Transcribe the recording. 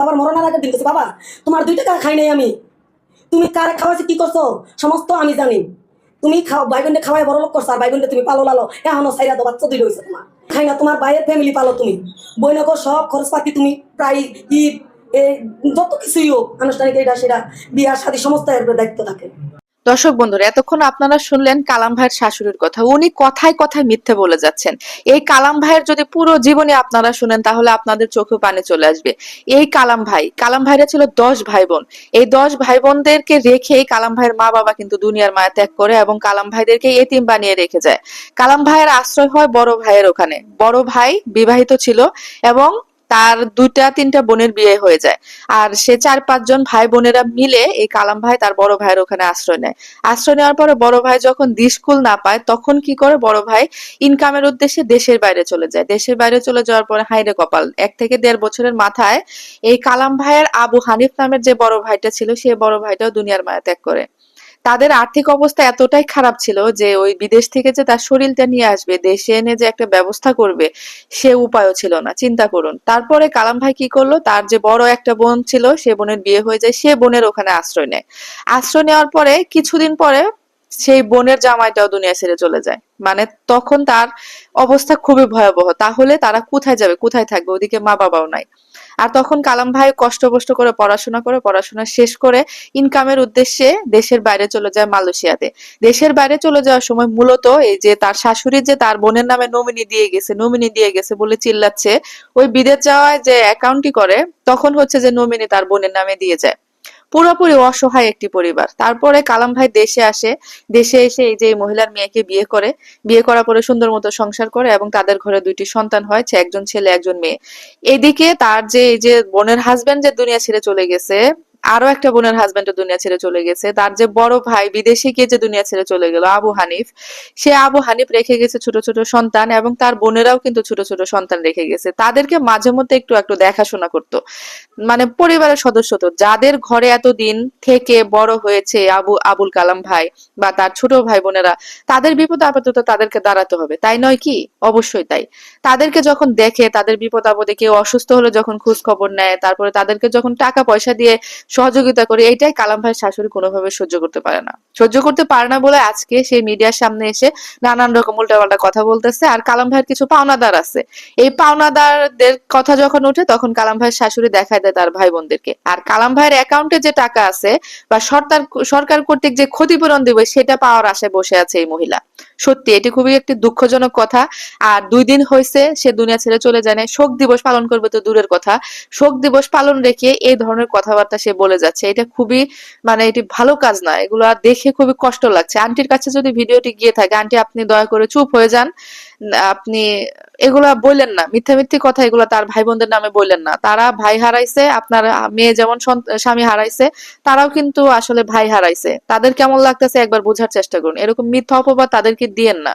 বাবার মরণের আগের দিন বাবা, তোমার দুই টাকা খাই নাই আমি। তুমি কারে খাওয়াইছি, কি করছ? সমস্ত আমি জানি। তুমি খাও ভাই বোনটা খাওয়াই বড় লোক করছ, আর ভাই বোনটা তুমি পালো লালো। এখনও সাইরা তো বাচ্চা দুই রয়েছে তোমার। খাই না, তোমার ভাইয়ের ফ্যামিলি পালো তুমি। বইনগর সব খরচপাতি তুমি, প্রায় ঈদ যত কিছুই হোক, আনুষ্ঠানিক এটা, সেটা বিয়ার শাদী, সমস্ত দায়িত্ব থাকে। দর্শক বন্ধুরা, এতক্ষণ আপনারা শুনলেন কালাম ভাইয়ের শাশুড়ির কথা। উনি কথায় কথায় মিথ্যে বলে যাচ্ছেন। এই কালাম ভাইয়ের যদি পুরো জীবনে আপনারা শুনেন, তাহলে আপনাদের চোখে পানি চলে আসবে। এই কালাম ভাই, কালাম ভাইরা ছিল দশ ভাই বোন এই দশ ভাই বোনদেরকে রেখে কালাম ভাইয়ের মা বাবা কিন্তু দুনিয়ার মায়া ত্যাগ করে এবং কালাম ভাইদেরকে এতিম বানিয়ে রেখে যায়। কালাম ভাইয়ের আশ্রয় হয় বড় ভাইয়ের ওখানে। বড় ভাই বিবাহিত ছিল এবং তার দুইটা, তিনটা বোনের বিয়ে হয়ে যায়। আর সে চার পাঁচজন ভাই বোনেরা মিলে এই কালাম ভাই তার বড় ভাইয়ের ওখানে আশ্রয় নেয়। আশ্রয় নেওয়ার পরে বড় ভাই যখন স্কুল না পায়, তখন কি করে? বড় ভাই ইনকামের উদ্দেশ্যে দেশের বাইরে চলে যায়। দেশের বাইরে চলে যাওয়ার পরে হাইরে কপাল। এক থেকে দেড় বছরের মাথায় এই কালাম ভাইয়ের আবু হানিফ নামের যে বড় ভাইটা ছিল, সে বড় ভাইটাও দুনিয়ার মায়া ত্যাগ করে। তাদের আর্থিক অবস্থা এতটাই খারাপ ছিল যে ওই বিদেশ থেকে যে তার শরীরটা নিয়ে আসবে, দেশে এনে যে একটা ব্যবস্থা করবে, সে উপায়ও ছিল না, চিন্তা করুন। তারপরে কালাম ভাই কি করল? তার যে বড় একটা বোন ছিল, সে বোনের বিয়ে হয়ে যায়, সে বোনের ওখানে আশ্রয় নেয়। আশ্রয় নেওয়ার পরে কিছুদিন পরে সেই বোনের জামাইটাও দুনিয়া ছেড়ে চলে যায়। মানে তখন তার অবস্থা খুবই ভয়াবহ। তাহলে তারা কোথায় যাবে? কোথায় থাকবে? ওদিকে মা বাবাও নাই। আর তখন কালাম ভাই কষ্ট কষ্ট করে পড়াশোনা করে, পড়াশোনা শেষ করে ইনকামের উদ্দেশ্যে দেশের বাইরে চলে যায় মালয়েশিয়াতে। দেশের বাইরে চলে যাওয়ার সময় মূলত এই যে তার শাশুড়ি যে তার বোনের নামে নমিনি দিয়ে গেছে নমিনি দিয়ে গেছে বলে চিল্লাচ্ছে, ওই বিদেশ যাওয়ায় যে অ্যাকাউন্টই করে, তখন হচ্ছে যে নমিনি তার বোনের নামে দিয়ে যায়। পুরোপুরি অসহায় একটি পরিবার। তারপরে কালাম ভাই দেশে আসে। দেশে এসে এই যে মহিলার মেয়েকে বিয়ে করে, বিয়ে করার পরে সুন্দর মতো সংসার করে এবং তাদের ঘরে দুইটি সন্তান হয়েছে একজন ছেলে, একজন মেয়ে। এদিকে তার যে এই যে বোনের হাজবেন্ড যে দুনিয়া ছেড়ে চলে গেছে আরও একটা বোনের হাজবেন্ড দুনিয়া ছেড়ে চলে গেছে। তার যে বড় ভাই, বিদেশে গিয়ে যে দুনিয়া ছেড়ে চলে গেল, আবু হানিফ, সে আবু হানিফ রেখে গেছে ছোট ছোট সন্তান এবং তার বোনেরাও কিন্তু ছোট ছোট সন্তান রেখে গেছে। তাদেরকে মাঝে মধ্যে একটু একটু দেখাশোনা করতো। মানে পরিবারের সদস্য তো, যাদের ঘরে এতদিন থেকে বড় হয়েছে আবু, আবুল কালাম ভাই বা তার ছোট ভাই বোনেরা, তাদের বিপদ আপদে তো তাদেরকে দাঁড়াতে হবে। তাই নয় কি? অবশ্যই তাই। তাদেরকে যখন দেখে, তাদের বিপদ আপদে কেউ অসুস্থ হলে যখন খোঁজ খবর নেয়, তারপরে তাদেরকে যখন টাকা পয়সা দিয়ে সহযোগিতা করে, এইটাই কালাম ভাই শাশুড়ি কোনোভাবে সহ্য করতে পারে না। সহ্য করতে পারে না বলে আজকে সেই মিডিয়ার সামনে এসে নানান রকম উল্টাপাল্টা কথা বলতেছে আর কালাম ভাইয়ের কিছু পাওনাদার আছে। এই পাওনাদারদের কথা যখন উঠে তখন কালাম ভাইয়ের শাশুড়ি দেখায় দেয় তার ভাই বোনদেরকে আর কালাম ভাইয়ের অ্যাকাউন্টে যে টাকা আছে বা সরকার সরকার কর্তৃক যে ক্ষতিপূরণ দিবে সেটা পাওয়ার আশায় বসে আছে এই মহিলা। সত্যি, এটি খুবই একটি দুঃখজনক কথা। আর দুই দিন হয়েছে সে দুনিয়া ছেড়ে চলে যায় শোক দিবস পালন করবে তো দূরের কথা। শোক দিবস পালন রেখে এই ধরনের কথাবার্তা সে বলে যাচ্ছে। এটা খুবই মানে এটি ভালো কাজ না। এগুলো দেখে খুবই কষ্ট লাগছে। আন্টির কাছে যদি ভিডিওটি গিয়ে থাকে, আন্টি আপনি দয়া করে চুপ হয়ে যান। আপনি এগুলা বললেন না। মিথ্যা মিথ্যে কথা এগুলা তার ভাই বোনদের নামে বললেন না। তারা ভাই হারাইছে, আপনার মেয়ে যেমন স্বামী হারাইছে, তারাও কিন্তু আসলে ভাই হারাইছে। তাদের কেমন লাগতেছে একবার বোঝার চেষ্টা করুন। এরকম মিথ্যা অপবাদ তাদেরকে দিয়েন না।